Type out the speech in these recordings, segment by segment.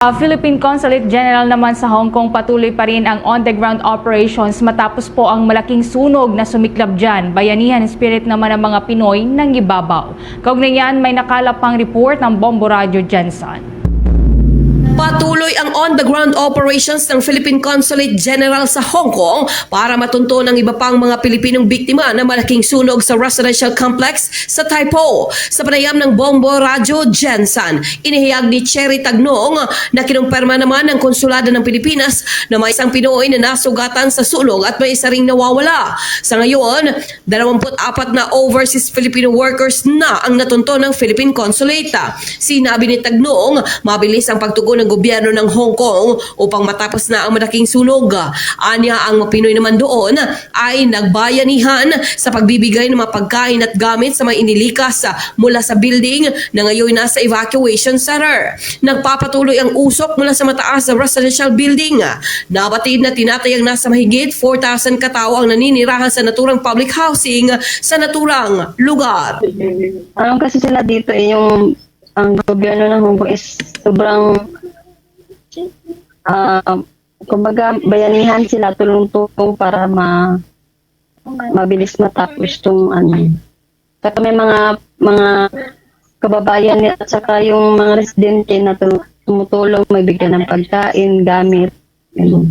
Uh, Philippine Consulate General naman sa Hong Kong patuloy pa rin ang on-the-ground operations matapos po ang malaking sunog na sumiklab dyan. Bayanihan spirit naman ng mga Pinoy nang ibabaw. Kaugnay yan, may nakalapang report ng Bombo Radio Jensen. Patuloy ang on-the-ground operations ng Philippine Consulate General sa Hong Kong para matunto ng iba pang mga Pilipinong biktima ng malaking sunog sa residential complex sa Taipo. Sa panayam ng Bombo Radio Jensen, inihayag ni Cherry Tagnong na kinumpirma naman ng Konsulado ng Pilipinas na may isang Pinoy na nasugatan sa sunog at may isa ring nawawala. Sa ngayon, 24 na overseas Filipino workers na ang natunto ng Philippine Consulate. Sinabi ni Tagnong, mabilis ang pagtugon ng gobyerno ng Hong Kong upang matapos na ang malaking sunog. Anya ang mga Pinoy naman doon ay nagbayanihan sa pagbibigay ng mga pagkain at gamit sa mga inilikas mula sa building na ngayon nasa evacuation center. Nagpapatuloy ang usok mula sa mataas na residential building. Nabatid na tinatayang nasa mahigit 4,000 katao ang naninirahan sa naturang public housing sa naturang lugar. Ano kasi sila dito eh, yung ang gobyerno ng Hong Kong is sobrang ah kumbaga bayanihan sila tulong-tulong para ma mabilis matapos tong ano. Saka may mga mga kababayan at saka yung mga residente na tum- tumutulong magbigay ng pagkain, gamit. Ganun.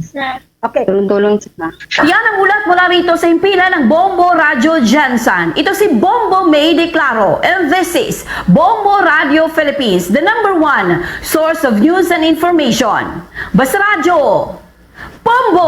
Okay. Tulong-tulong sila. Yan ang ulat mula rito sa impila ng Bombo Radio Jansan. Ito si Bombo May Declaro and this is Bombo Radio Philippines, the number one source of news and information. Basta Radio, Bombo!